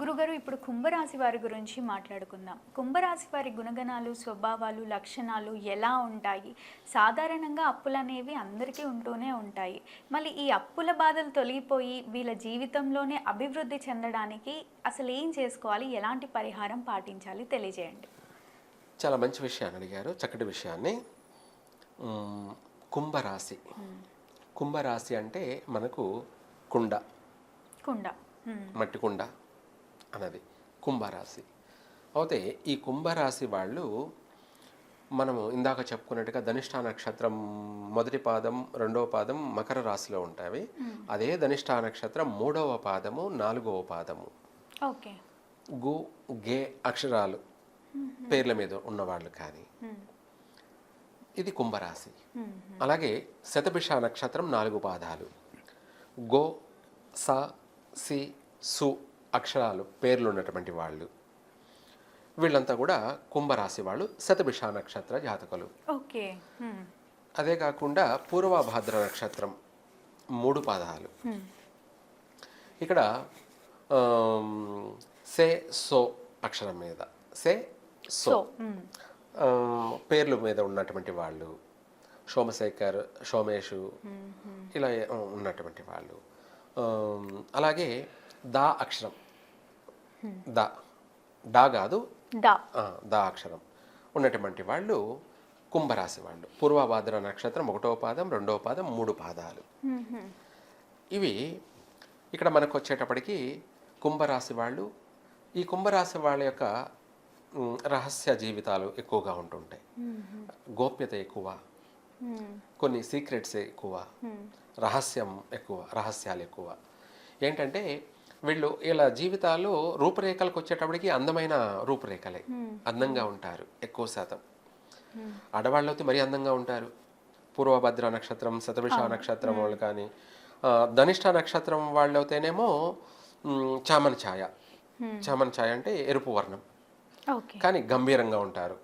గురుగారు ఇప్పుడు కుంభరాశి వారి గురించి మాట్లాడుకుందాం. కుంభరాశి వారి గుణగణాలు స్వభావాలు లక్షణాలు ఎలా ఉంటాయి? సాధారణంగా అప్పులు అనేవి అందరికీ ఉంటూనే ఉంటాయి. మళ్ళీ ఈ అప్పుల బాధలు తొలగిపోయి వీళ్ళ జీవితంలోనే అభివృద్ధి చెందడానికి అసలు ఏం చేసుకోవాలి? ఎలాంటి పరిహారం పాటించాలి? తెలియజేయండి. చాలా మంచి విషయాన్ని అడిగారు. చక్కటి విషయాన్ని. కుంభరాశి. కుంభరాశి అంటే మనకు కుండ. కుండ. మట్టి కుండ. అన్నది కుంభరాశి. అయితే ఈ కుంభరాశి వాళ్ళు మనము ఇందాక చెప్పుకున్నట్టుగా ధనిష్ఠా నక్షత్రం మొదటి పాదం రెండవ పాదం మకర రాశిలో ఉంటాయి. అదే ధనిష్ఠా నక్షత్రం మూడవ పాదము నాలుగవ పాదము. ఓకే. గు గే అక్షరాలు పేర్ల మీద ఉన్నవాళ్ళు కానీ. ఇది కుంభరాశి. అలాగే శతభిష నక్షత్రం నాలుగు పాదాలు. గో స సి సు అక్షరాలు పేర్లు ఉన్నటువంటి వాళ్ళు. వీళ్ళంతా కూడా కుంభరాశి వాళ్ళు శతభిష నక్షత్ర జాతకులు. ఓకే. అదే కాకుండా పూర్వభాద్ర నక్షత్రం మూడు పాదాలు. ఇక్కడ సే సో అక్షరం మీద. సే సో. పేర్ల మీద ఉన్నటువంటి వాళ్ళు. సోమశేఖర్ సోమేషు ఇలా ఉన్నటువంటి వాళ్ళు. అలాగే దా అక్షరం. దా. డా కాదు. దా అక్షరం. ఉన్నటువంటి వాళ్ళు కుంభరాశి వాళ్ళు. పూర్వభాద్ర నక్షత్రం ఒకటో పాదం రెండవ పాదం మూడు పాదాలు. ఇవి ఇక్కడ మనకు వచ్చేటప్పటికి కుంభరాశి వాళ్ళు ఈ కుంభరాశి వాళ్ళ యొక్క రహస్య జీవితాలు ఎక్కువగా ఉంటుంటాయి. గోప్యత ఎక్కువ. కొన్ని సీక్రెట్స్ ఎక్కువ. రహస్యం ఎక్కువ రహస్యాలు ఎక్కువ. ఏంటంటే వీళ్ళు ఇలా జీవితాలు రూపురేఖలకు వచ్చేటప్పటికి అందమైన రూపురేఖలే. అందంగా ఉంటారు ఎక్కువ శాతం. ఆడవాళ్ళు అయితే మరీ అందంగా ఉంటారు. పూర్వభద్ర నక్షత్రం శతభిష నక్షత్రం వాళ్ళు కానీ ధనిష్ట నక్షత్రం వాళ్ళు అయితేనేమో చామన ఛాయ. చామన ఛాయ అంటే ఎరుపు వర్ణం. కానీ గంభీరంగా ఉంటారు.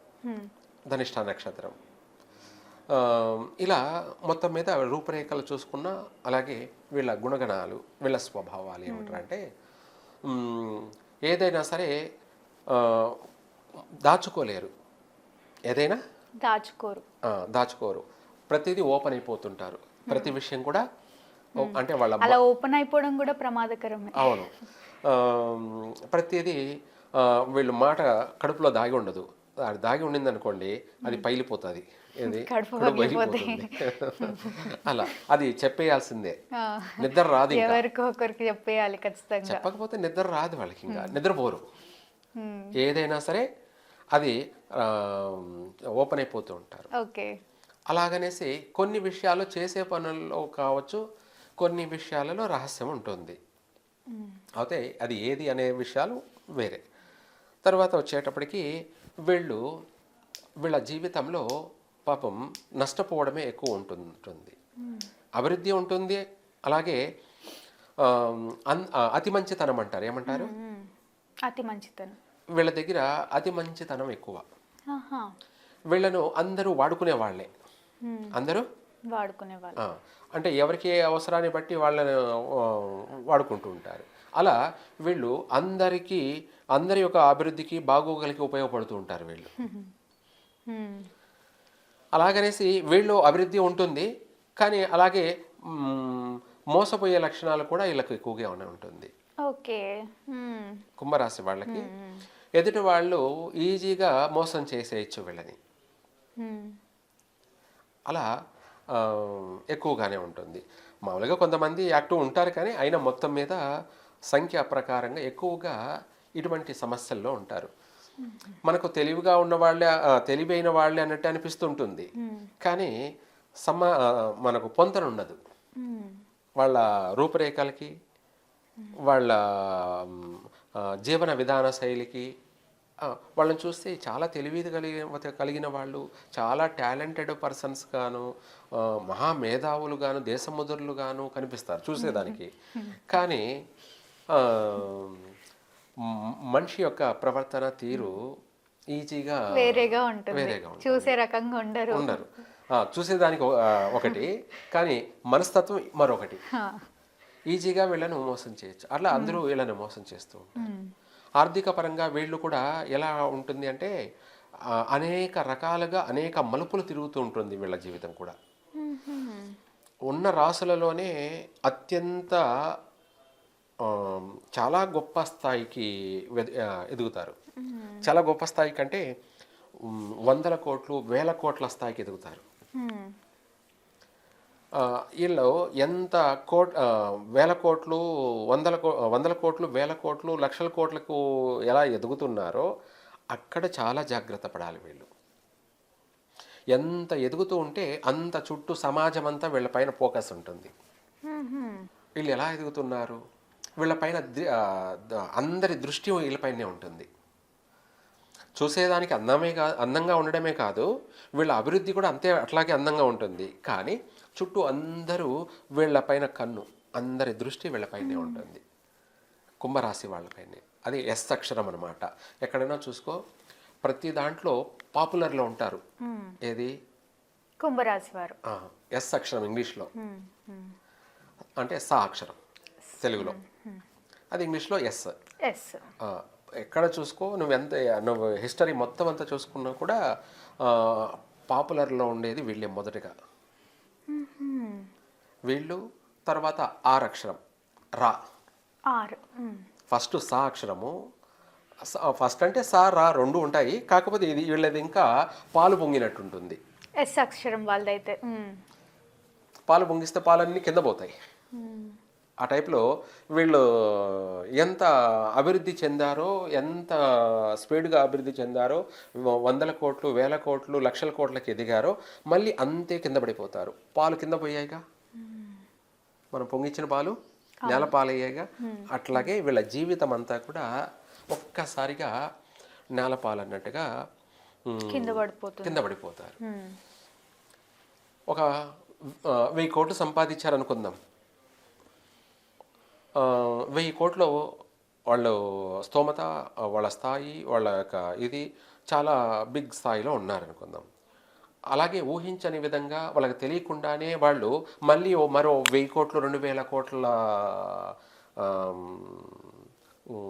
ధనిష్ట నక్షత్రం. ఇలా మొత్తం మీద రూపురేఖలు చూసుకున్న అలాగే వీళ్ళ గుణగణాలు వీళ్ళ స్వభావాలు ఏమంటారంటే మ్, ఏదైనా సరే దాచుకోలేరు. ఏదైనా? దాచుకోరు. దాచుకోరు. ప్రతిదీ ఓపెన్ అయిపోతుంటారు. ప్రతి విషయం కూడా అంటే వాళ్ళ అలా ఓపెన్ అయిపోవడం కూడా ప్రమాదకరమే. అవును. ప్రతిదీ వీళ్ళు మాట కడుపులో దాగి ఉండదు. అది దాగి ఉండింది అనుకోండి అది పైలిపోతుంది ఏది? పగిలిపోతుంది అలా అది చెప్పేయాల్సిందే. నిద్ర రాదు చెప్పేయాలి ఖచ్చితంగా. చెప్పకపోతే నిద్ర రాదు వాళ్ళకి ఇంకా. నిద్రపోరు. ఏదైనా సరే అది ఓపెన్ అయిపోతూ ఉంటారు. ఓకే. అలాగనేసి కొన్ని విషయాలు చేసే పనుల్లో కావచ్చు కొన్ని విషయాలలో రహస్యం ఉంటుంది. అయితే అది ఏది అనే విషయాలు వేరే. తర్వాత వచ్చేటప్పటికి వీళ్ళు వీళ్ళ జీవితంలో పాపం నష్టపోవడమే ఎక్కువ ఉంటుంటుంది. అభివృద్ధి ఉంటుంది. అలాగే అతి మంచితనం అంటారు. ఏమంటారు. అతి మంచితనం. వీళ్ళ దగ్గర అతి మంచితనం ఎక్కువ. వీళ్ళను అందరూ వాడుకునే వాళ్ళే. అందరూ? వాడుకునే వాళ్ళు. ఆ, అంటే ఎవరికి అవసరాన్ని బట్టి వాళ్ళని వాడుకుంటూ ఉంటారు. అలా వీళ్ళు అందరికీ అందరి యొక్క అభివృద్ధికి బాగోగలికి ఉపయోగపడుతూ ఉంటారు వీళ్ళు. అలాగనేసి వీళ్ళు అభివృద్ధి ఉంటుంది కానీ అలాగే మోసపోయే లక్షణాలు కూడా వీళ్ళకి ఎక్కువగా ఉంటుంది ఓకే. కుంభరాశి వాళ్ళకి ఎదుటి వాళ్ళు ఈజీగా మోసం చేసేయచ్చు వీళ్ళని. అలా ఎక్కువగానే ఉంటుంది మామూలుగా కొంతమంది యాక్టివ్ ఉంటారు కానీ అయినా మొత్తం మీద సంఖ్య ప్రకారంగా ఎక్కువగా ఇటువంటి సమస్యల్లో ఉంటారు. మనకు తెలివిగా ఉన్న వాళ్ళే తెలివైన వాళ్ళే అన్నట్టు అనిపిస్తుంటుంది. కానీ సమ మనకు పొంతన ఉండదు. వాళ్ళ రూపురేఖలకి వాళ్ళ జీవన విధాన శైలికి వాళ్ళని చూస్తే చాలా తెలివి కలిగిన కలిగిన వాళ్ళు చాలా టాలెంటెడ్ పర్సన్స్ గాను మహా మేధావులు గాను దేశముదురులు గాను కనిపిస్తారు చూసేదానికి. కానీ మనిషి యొక్క ప్రవర్తన తీరు ఈజీగా వేరేగా ఉంటుంది. చూసే రకంగా ఉండరు. ఉండరు. చూసేదానికి ఒకటి కానీ మనస్తత్వం మరొకటి. ఈజీగా వీళ్ళను మోసం చేయొచ్చు. అట్లా అందరూ వీళ్ళని మోసం చేస్తూ ఉంటారు. ఆర్థిక పరంగా వీళ్ళు కూడా ఎలా ఉంటుంది అంటే అనేక రకాలుగా అనేక మలుపులు తిరుగుతూ ఉంటుంది వీళ్ళ జీవితం కూడా. ఉన్న రాసులలోనే అత్యంత చాలా గొప్ప స్థాయికి ఎదుగుతారు. చాలా గొప్ప స్థాయి కంటే వందల కోట్లు వేల కోట్ల స్థాయికి ఎదుగుతారు. వీళ్ళు ఎంత కోట్ వేల కోట్లు వందల కో వందల కోట్లు వేల కోట్లు లక్షల కోట్లకు ఎలా ఎదుగుతున్నారో అక్కడ చాలా జాగ్రత్త పడాలి వీళ్ళు. ఎంత ఎదుగుతూ ఉంటే అంత చుట్టూ సమాజం అంతా వీళ్ళపైన ఫోకస్ ఉంటుంది. వీళ్ళు ఎలా ఎదుగుతున్నారు? వీళ్ళపైన అందరి దృష్టి వీళ్ళపైనే ఉంటుంది. చూసేదానికి అందమే కా అందంగా ఉండడమే కాదు వీళ్ళ అభివృద్ధి కూడా అంతే అట్లాగే అందంగా ఉంటుంది. కానీ చుట్టూ అందరూ వీళ్ళపైన కన్ను అందరి దృష్టి వీళ్ళపైనే ఉంటుంది. కుంభరాశి వాళ్ళపైనే అది ఎస్ అక్షరం అనమాట ఎక్కడైనా చూసుకో ప్రతి దాంట్లో పాపులర్లో ఉంటారు. ఏది? కుంభరాశి వారు. ఎస్ అక్షరం ఇంగ్లీష్లో. అంటే సా అక్షరం తెలుగులో. అది ఇంగ్లీష్లో ఎస్ ఎస్ ఎక్కడ చూసుకో నువ్వు ఎంత నువ్వు హిస్టరీ మొత్తం అంతా చూసుకున్నా కూడా పాపులర్లో ఉండేది వీళ్ళే మొదటగా. వీళ్ళు తర్వాత ఆర్ అక్షరం రా ఆరు. ఫస్ట్ సా అక్షరము ఫస్ట్ అంటే సా రా రెండు ఉంటాయి కాకపోతే ఇది వీళ్ళది ఇంకా పాలు పొంగినట్టు ఉంటుంది ఎస్ అక్షరం వాళ్ళదైతే. పాలు పొంగిస్తే పాలన్నీ కింద పోతాయి. ఆ టైప్లో వీళ్ళు ఎంత అభివృద్ధి చెందారో ఎంత స్పీడ్గా అభివృద్ధి చెందారో వందల కోట్లు వేల కోట్లు లక్షల కోట్లకి ఎదిగారో మళ్ళీ అంతే కింద పడిపోతారు. పాలు కింద పోయాయిగా? మనం పొంగిచ్చిన పాలు నేల పాలు అయ్యాయిగా అట్లాగే వీళ్ళ జీవితం అంతా కూడా ఒక్కసారిగా నేల పాలు అన్నట్టుగా కింద కింద పడిపోతారు. ఒక వెయ్యి కోట్లు సంపాదించారనుకుందాం. వెయ్యి కోట్లు వాళ్ళు స్తోమత వాళ్ళ స్థాయి వాళ్ళ యొక్క ఇది చాలా బిగ్ స్థాయిలో ఉన్నారనుకుందాం అలాగే ఊహించని విధంగా వాళ్ళకి తెలియకుండానే వాళ్ళు మళ్ళీ మరో వెయ్యి కోట్లు రెండు వేల కోట్ల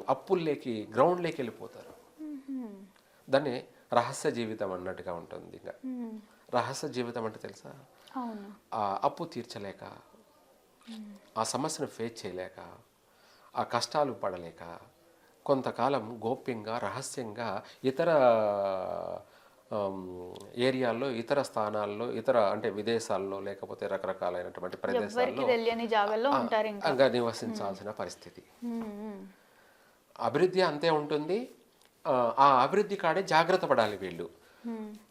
అప్పుల్లోకి గ్రౌండ్లోకి వెళ్ళిపోతారు. దాన్ని రహస్య జీవితం అన్నట్టుగా ఉంటుంది ఇంకా. రహస్య జీవితం అంటే తెలుసా అప్పు తీర్చలేక ఆ సమస్యను ఫేస్ చేయలేక ఆ కష్టాలు పడలేక కొంతకాలం గోప్యంగా రహస్యంగా ఇతర ఏరియాల్లో ఇతర స్థానాల్లో ఇతర అంటే విదేశాల్లో లేకపోతే రకరకాలైనటువంటి ప్రదేశాల్లో నివసించాల్సిన పరిస్థితి. అభివృద్ధి అంతే ఉంటుంది. ఆ, అభివృద్ధి కాడే జాగ్రత్త పడాలి వీళ్ళు.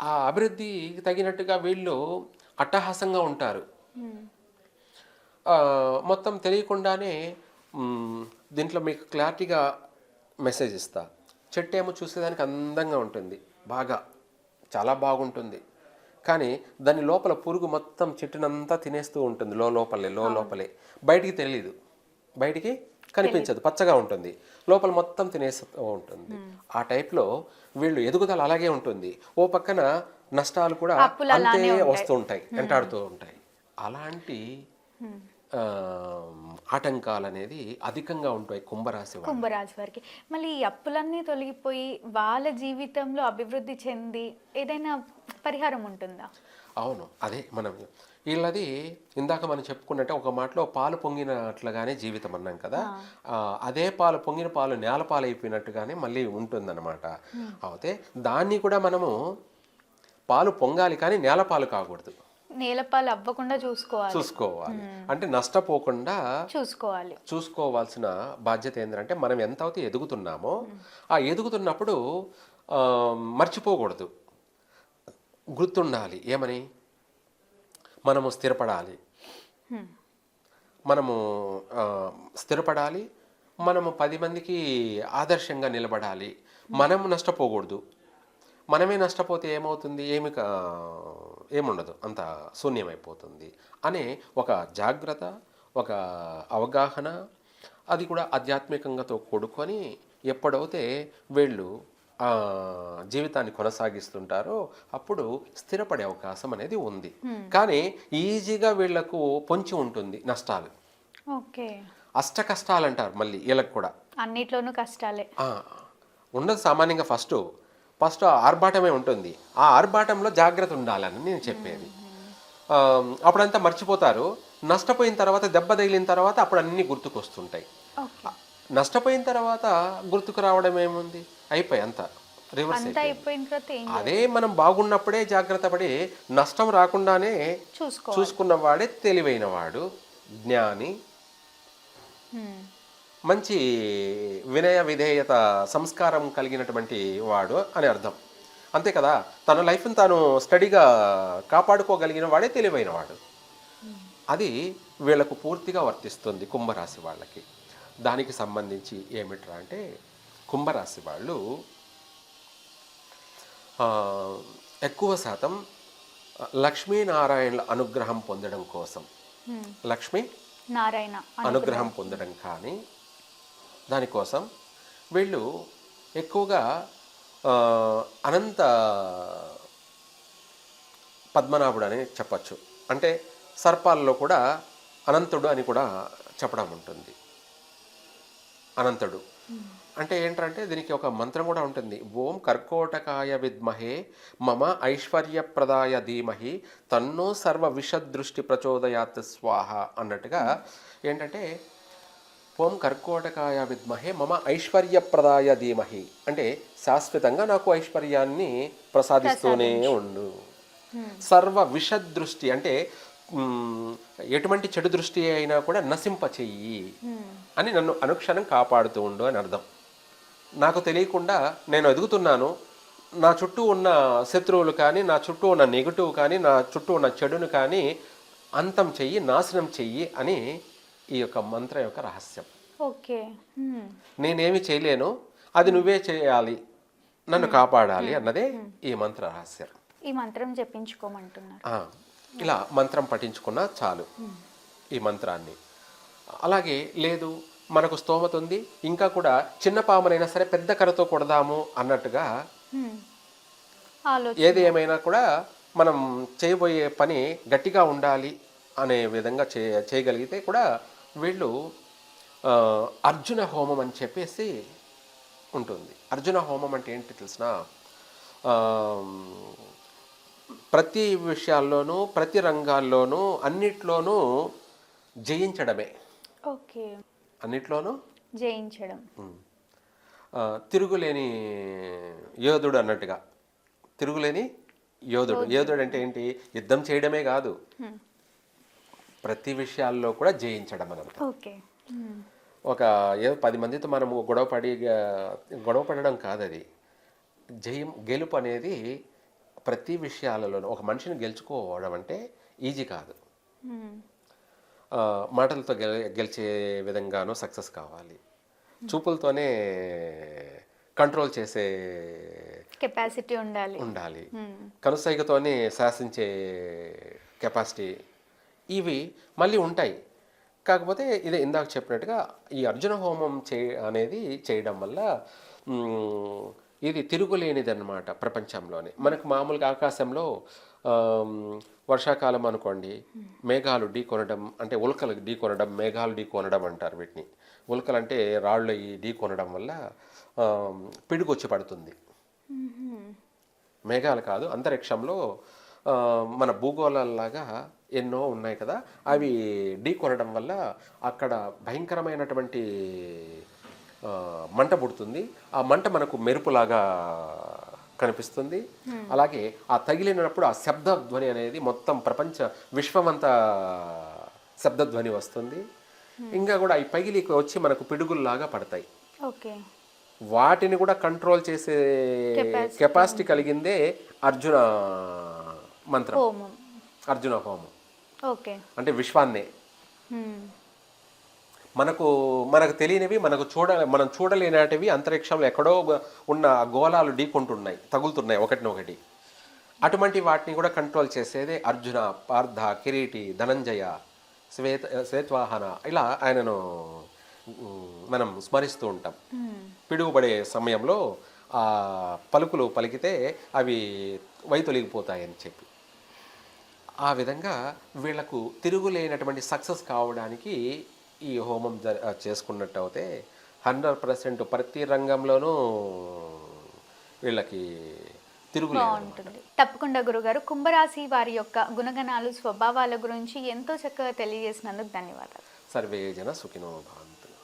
ఆ అభివృద్ధికి తగినట్టుగా వీళ్ళు అట్టహాసంగా ఉంటారు. మొత్తం తెలియకుండానే దీంట్లో మీకు క్లారిటీగా మెసేజ్ ఇస్తా. చెట్టు ఏమో చూసేదానికి అందంగా ఉంటుంది. బాగా చాలా బాగుంటుంది. కానీ దాని లోపల పురుగు మొత్తం చెట్టునంతా తినేస్తూ ఉంటుంది. లో లోపలే లో లోపలే. బయటికి తెలియదు బయటికి కనిపించదు. పచ్చగా ఉంటుంది. లోపల మొత్తం తినేస్తూ ఉంటుంది. ఆ టైప్లో వీళ్ళు ఎదుగుదల అలాగే ఉంటుంది. ఓ పక్కన నష్టాలు కూడా అంతే. వస్తూ ఉంటాయి. వెంటాడుతూ ఉంటాయి. అలాంటి ఆటంకాలు అనేది అధికంగా ఉంటాయి కుంభరాశి కుంభరాశి వారికి. మళ్ళీ ఈ అప్పులన్నీ తొలగిపోయి వాళ్ళ జీవితంలో అభివృద్ధి చెంది ఏదైనా పరిహారం ఉంటుందా? అవును అదే మనం వీళ్ళది ఇందాక మనం చెప్పుకున్నట్టే ఒక మాటలో పాలు పొంగినట్లుగానే జీవితం అన్నాం కదా. అదే పాలు పొంగిన పాలు నేల పాలు అయిపోయినట్టుగానే మళ్ళీ ఉంటుందన్నమాట. అయితే దాన్ని కూడా మనము పాలు పొంగాలి కానీ నేల పాలు కాకూడదు. నేలపాలు అవ్వకుండా చూసుకోవాలి. చూసుకోవాలి. అంటే నష్టపోకుండా చూసుకోవాలి. చూసుకోవాల్సిన బాధ్యత ఏంటంటే మనం ఎంత అయితే ఎదుగుతున్నామో ఆ ఎదుగుతున్నప్పుడు మర్చిపోకూడదు. గుర్తుండాలి. ఏమని? మనము స్థిరపడాలి. మనము స్థిరపడాలి. మనము పది మందికి ఆదర్శంగా నిలబడాలి. మనము నష్టపోకూడదు. మనమే నష్టపోతే ఏమవుతుంది? ఏమి ఏముండదు. అంత శూన్యమైపోతుంది. అనే ఒక జాగ్రత్త ఒక అవగాహన అది కూడా ఆధ్యాత్మికంగాతో కూడుకొని ఎప్పుడైతే వీళ్ళు జీవితాన్ని కొనసాగిస్తుంటారో అప్పుడు స్థిరపడే అవకాశం అనేది ఉంది. కానీ ఈజీగా వీళ్ళకు పొంచి ఉంటుంది నష్టాలు. ఓకే. అష్ట కష్టాలు అంటారు మళ్ళీ వీళ్ళకి కూడా. అన్నిట్లోనూ కష్టాలే. ఉండదు సామాన్యంగా ఫస్ట్. ఫస్ట్ ఆర్భాటమే ఉంటుంది. ఆ ఆర్భాటంలో జాగ్రత్త ఉండాలని నేను చెప్పేది. అప్పుడంతా మర్చిపోతారు. నష్టపోయిన తర్వాత దెబ్బ తగిలిన తర్వాత అప్పుడు అన్నీ గుర్తుకొస్తుంటాయి. నష్టపోయిన తర్వాత గుర్తుకు రావడం ఏముంది? అయిపోయి అంత. రివర్స్ అదే మనం బాగున్నప్పుడే జాగ్రత్త పడి నష్టం రాకుండానే చూసుకో చూసుకున్నవాడే తెలివైన వాడు జ్ఞాని. మంచి వినయ విధేయత సంస్కారం కలిగినటువంటి వాడు అని అర్థం. అంతే కదా? తన లైఫ్ని తాను స్టడీగా కాపాడుకోగలిగిన వాడే తెలివైన వాడు. అది వీళ్ళకు పూర్తిగా వర్తిస్తుంది కుంభరాశి వాళ్ళకి. దానికి సంబంధించి ఏమిట్రా అంటే కుంభరాశి వాళ్ళు ఎక్కువ శాతం లక్ష్మీనారాయణల అనుగ్రహం పొందడం కోసం. లక్ష్మీ నారాయణ అనుగ్రహం పొందడం కానీ దానికోసం వీళ్ళు ఎక్కువగా అనంత పద్మనాభుడు అని చెప్పచ్చు. అంటే సర్పాల్లో కూడా అనంతుడు అని కూడా చెప్పడం ఉంటుంది. అనంతుడు. అంటే ఏంటంటే దీనికి ఒక మంత్రం కూడా ఉంటుంది. ఓం కర్కోటకాయ విద్మహే మమ ఐశ్వర్యప్రదాయ ధీమహి తన్నో సర్వ విషదృష్టి ప్రచోదయాత్ స్వాహ అన్నట్టుగా ఏంటంటే ఓం కర్కోటకాయ విద్మహే మమ ఐశ్వర్యప్రదాయ ధీమహి. అంటే శాశ్వతంగా నాకు ఐశ్వర్యాన్ని ప్రసాదిస్తూనే ఉండు. సర్వ విషదృష్టి అంటే ఎటువంటి చెడు దృష్టి అయినా కూడా నశింప చెయ్యి అని నన్ను అనుక్షణం కాపాడుతూ ఉండు అని అర్థం. నాకు తెలియకుండా నేను ఎదుగుతున్నాను. నా చుట్టూ ఉన్న శత్రువులు కానీ నా చుట్టూ ఉన్న నెగిటివ్ కానీ నా చుట్టూ ఉన్న చెడును కానీ అంతం చెయ్యి నాశనం చెయ్యి అని ఈ యొక్క మంత్రం యొక్క రహస్యం. ఓకే. నేనేమి చేయలేను అది నువ్వే చేయాలి నన్ను కాపాడాలి అన్నదే ఈ మంత్ర రహస్యం. ఈ మంత్రం జపించుకోమంటున్నారు. ఆ, ఇలా మంత్రం పఠించుకున్నా చాలు ఈ మంత్రాన్ని. అలాగే లేదు మనకు స్తోమత ఉంది ఇంకా కూడా చిన్న పామునైనా సరే పెద్ద కర్రతో కొడదాము అన్నట్టుగా ఏది ఏమైనా కూడా మనం చేయబోయే పని గట్టిగా ఉండాలి అనే విధంగా చేయగలిగితే కూడా వీళ్ళు అర్జున హోమం అని చెప్పేసి ఉంటుంది. అర్జున హోమం అంటే ఏంటి తెలిసిన ప్రతి విషయాల్లోనూ ప్రతి రంగాల్లోనూ అన్నిట్లోనూ జయించడమే. ఓకే. అన్నిట్లోనూ? జయించడం. తిరుగులేని యోధుడు అన్నట్టుగా. తిరుగులేని యోధుడు. యోధుడు. అంటే ఏంటి? యుద్ధం చేయడమే కాదు. ప్రతి విషయాల్లో కూడా జయించడం అని అర్థం. ఓకే. ఒక ఏదో పది మందితో మనము గొడవ పడి గొడవ పడడం కాదు అది జయం గెలుపు అనేది ప్రతి విషయాలలోనూ ఒక మనిషిని గెలుచుకోవడం అంటే ఈజీ కాదు. మాటలతో గెల గెలిచే విధంగానూ సక్సెస్ కావాలి. చూపులతోనే కంట్రోల్ చేసే కెపాసిటీ ఉండాలి. ఉండాలి. కనుసైగతోనే శాసించే కెపాసిటీ ఇవి మళ్ళీ ఉంటాయి. కాకపోతే ఇదే ఇందాక చెప్పినట్టుగా ఈ అర్జున హోమం చే అనేది చేయడం వల్ల ఇది తిరుగులేనిది అనమాట ప్రపంచంలోనే. మనకు మామూలుగా ఆకాశంలో వర్షాకాలం అనుకోండి మేఘాలు ఢీ కొనడం అంటే ఉల్కలు ఢీ కొనడం మేఘాలు ఢీ కొనడం అంటారు వీటిని. ఉల్కలు అంటే రాళ్ళు ఈ ఢీ కొనడం వల్ల ఆమ్, పిడుగు వచ్చి పడుతుంది. మేఘాలు కాదు అంతరిక్షంలో మన భూగోళాల్లాగా ఎన్నో ఉన్నాయి కదా అవి ఢీ కొనడం వల్ల అక్కడ భయంకరమైనటువంటి మంట పుడుతుంది. ఆ మంట మనకు మెరుపులాగా కనిపిస్తుంది. అలాగే ఆ తగిలినప్పుడు ఆ శబ్దధ్వని అనేది మొత్తం ప్రపంచ విశ్వమంతా శబ్దధ్వని వస్తుంది. ఇంకా కూడా అవి పగిలి వచ్చి మనకు పిడుగుల్లాగా పడతాయి. ఓకే. వాటిని కూడా కంట్రోల్ చేసే కెపాసిటీ కలిగిందే అర్జున మంత్రం. హోమం. అర్జున హోమం. అంటే విశ్వాన్నే. మనకు మనకు తెలియనివి మనకు చూడ మనం చూడలేనటివి అంతరిక్షంలో ఎక్కడో ఉన్న గోళాలు ఢీకొంటున్నాయి తగులుతున్నాయి ఒకటినొకటి. అటువంటి వాటిని కూడా కంట్రోల్ చేసేదే అర్జున పార్థ కిరీటి ధనంజయ శ్వేత శ్వేత్వాహన. ఇలా ఆయనను మనం స్మరిస్తూ ఉంటాం. పిడుగుపడే సమయంలో ఆ పలుకులు పలికితే అవి వైతొలిగిపోతాయని చెప్పి. ఆ విధంగా వీళ్ళకు తిరుగులేనటువంటి సక్సెస్ కావడానికి ఈ హోమం జ చేసుకున్నట్టు అయితే హండ్రెడ్ పర్సెంట్ ప్రతి రంగంలోనూ వీళ్ళకి బాగుంటుంది. తప్పకుండా గురుగారు. కుంభరాశి వారి యొక్క గుణగణాలు స్వభావాల గురించి ఎంతో చక్కగా తెలియజేసినందుకు ధన్యవాదాలు. సర్వే జన